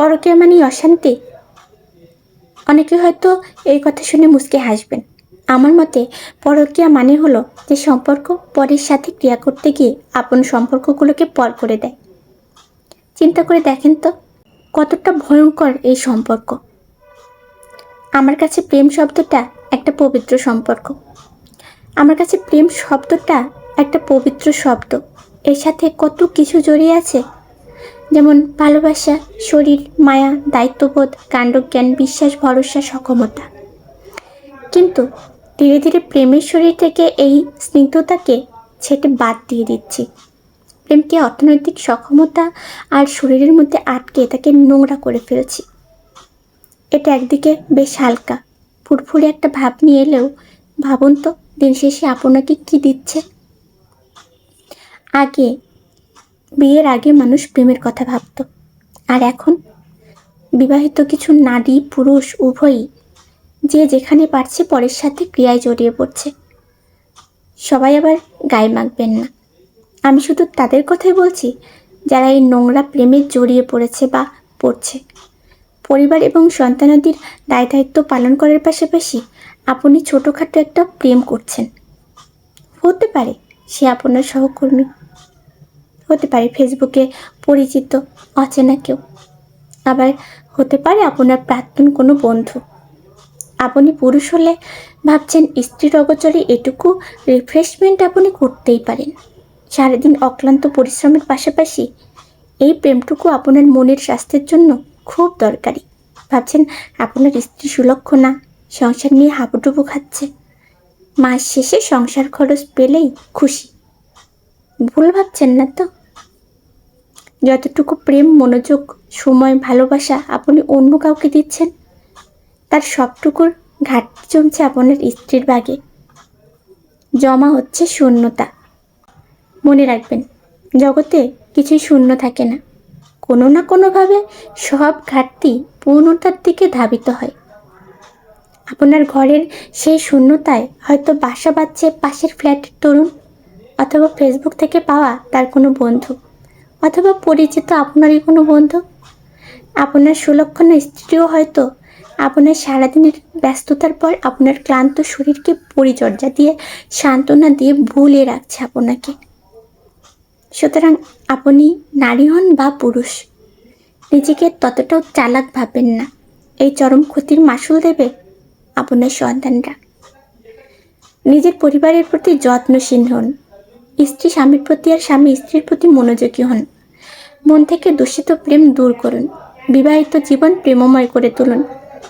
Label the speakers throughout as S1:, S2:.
S1: পরকীয়া মানেই অশান্তি? অনেকে হয়তো এই কথা শুনে মুসকে হাসবেন। আমার মতে পরকীয়া মানে হলো যে সম্পর্ক পরের সাথে ক্রিয়া করতে গিয়ে আপন সম্পর্কগুলোকে পর করে দেয়। চিন্তা করে দেখেন তো, কতটা ভয়ঙ্কর এই সম্পর্ক। আমার কাছে প্রেম শব্দটা একটা পবিত্র সম্পর্ক। আমার কাছে প্রেম শব্দটা একটা পবিত্র শব্দ। এর সাথে কত কিছু জড়িয়ে আছে যেমন ভালোবাসা, শরীর, মায়া, দায়িত্ববোধ, কাণ্ডজ্ঞান, বিশ্বাস, ভরসা, সক্ষমতা। কিন্তু ধীরে ধীরে প্রেমের শরীর থেকে এই স্নিগ্ধতাকে ছেটে বাদ দিয়ে দিচ্ছি। প্রেমকে অর্থনৈতিক সক্ষমতা আর শরীরের মধ্যে আটকে তাকে নোংরা করে ফেলছি। এটা একদিকে বেশ হালকা, ফুরফুরে একটা ভাব নিয়ে এলেও ভাবুন তো, দিন শেষে আপনাকে কি দিচ্ছে? আগে বিয়ের আগে মানুষ প্রেমের কথা ভাবত। আর এখন? বিবাহিত কিছু নারী, পুরুষ, উভয়ই যে যেখানে পারছে পরের সাথে ক্রিয়ায় জড়িয়ে পড়ছে। সবাই আবার গায়ে মাখবেন না। আমি শুধু তাদের কথাই বলছি, যারা এই নোংরা প্রেমে জড়িয়ে পড়েছে বা পড়ছে। পরিবার এবং সন্তানাদির দায় দায়িত্ব পালন করার পাশাপাশি আপনি ছোটোখাটো একটা প্রেম করছেন। হতে পারে সে আপনার সহকর্মী। হতে পারে ফেসবুকে পরিচিত, অচেনা কেউ। আবার হতে পারে আপনার প্রাক্তন কোনো বন্ধু। আপনি পুরুষ হলে ভাবছেন স্ত্রীর অগচরে এটুকু রিফ্রেশমেন্ট আপনি করতেই পারেন। সারাদিন অক্লান্ত পরিশ্রমের পাশাপাশি এই প্রেমটুকু আপনার মনের স্বাস্থ্যের জন্য খুব দরকারি। ভাবছেন আপনার স্ত্রী সুলক্ষণা সংসার নিয়ে হাবুডুবু খাচ্ছে। মাস শেষে সংসার খরচ পেলেই খুশি। ভুল ভাবছেন না তো? যতটুকু প্রেম, মনোযোগ, সময়, ভালোবাসা আপনি অন্য কাউকে দিচ্ছেন, তার সবটুকুর ঘাটতি জমছে আপনার স্ত্রীর বাগে। জমা হচ্ছে শূন্যতা। মনে রাখবেন, জগতে কিছুই শূন্য থাকে না। কোনো না কোনোভাবে সব ঘাটতি পূর্ণতার দিকে ধাবিত হয়। আপনার ঘরের সেই শূন্যতায় হয়তো বাসা বাঁধছে পাশের ফ্ল্যাটের তরুণ অথবা ফেসবুক থেকে পাওয়া তার কোনো বন্ধু। অথবা পরিচিত আপনারই কোনো বন্ধু? আপনার সুলক্ষণ স্ত্রীও হয়তো আপনার সারাদিনের ব্যস্ততার পর আপনার ক্লান্ত শরীরকে পরিচর্যা দিয়ে সান্ত্বনা দিয়ে ভুলে রাখছে আপনাকে। সুতরাং আপনি নারী হন বা পুরুষ, নিজেকে ততটাও চালাক ভাবেন না। এই চরম ক্ষতির মাসুল দেবে আপনার সন্তানরা। নিজের পরিবারের প্রতি যত্নশীল হন। স্ত্রী স্বামীর প্রতি আর স্বামী স্ত্রীর প্রতি মনোযোগী হন। মন থেকে দূষিত প্রেম দূর করুন। বিবাহিত জীবন প্রেমময় করে তুলুন।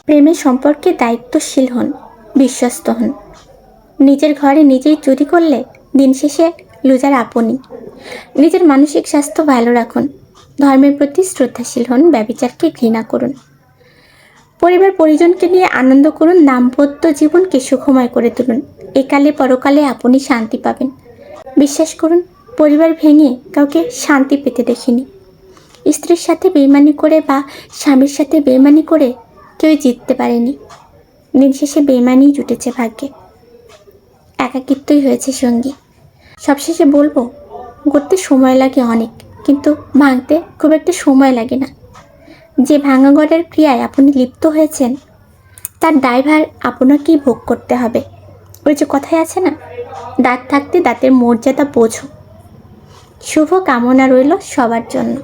S1: প্রেমের সম্পর্কে দায়িত্বশীল হন, বিশ্বস্ত হন। নিজের ঘরে নিজেই চুরি করলে দিন শেষে লুজার আপনি। নিজের মানসিক স্বাস্থ্য ভালো রাখুন। ধর্মের প্রতি শ্রদ্ধাশীল হন, ব্যবিচারকে ঘৃণা করুন। পরিবার পরিজনকে নিয়ে আনন্দ করুন, দাম্পত্য জীবনকে সুখময় করে তুলুন। একালে পরকালে আপনি শান্তি পাবেন। বিশ্বাস করুন, পরিবার ভেঙে কাউকে শান্তি পেতে দেখিনি। স্ত্রীর সাথে বেইমানি করে বা স্বামীর সাথে বেইমানি করে কেউ জিততে পারেনি। দিন শেষে বেইমানি জুটেছে ভাগ্যে। একাকিত্বই হয়েছে সঙ্গী। সবশেষে বলব, গড়তে সময় লাগে অনেক, কিন্তু ভাঙতে খুব একটা সময় লাগে না। যে ভাঙা গড়ের ক্রিয়ায় আপনি লিপ্ত হয়েছেন, তার দায়ভার আপনাকেই ভোগ করতে হবে। ওই যে কথায় আছে না দাঁত থাকতে দাঁতের মর্যাদা বোঝো। শুভ কামনা রইল সবার জন্য।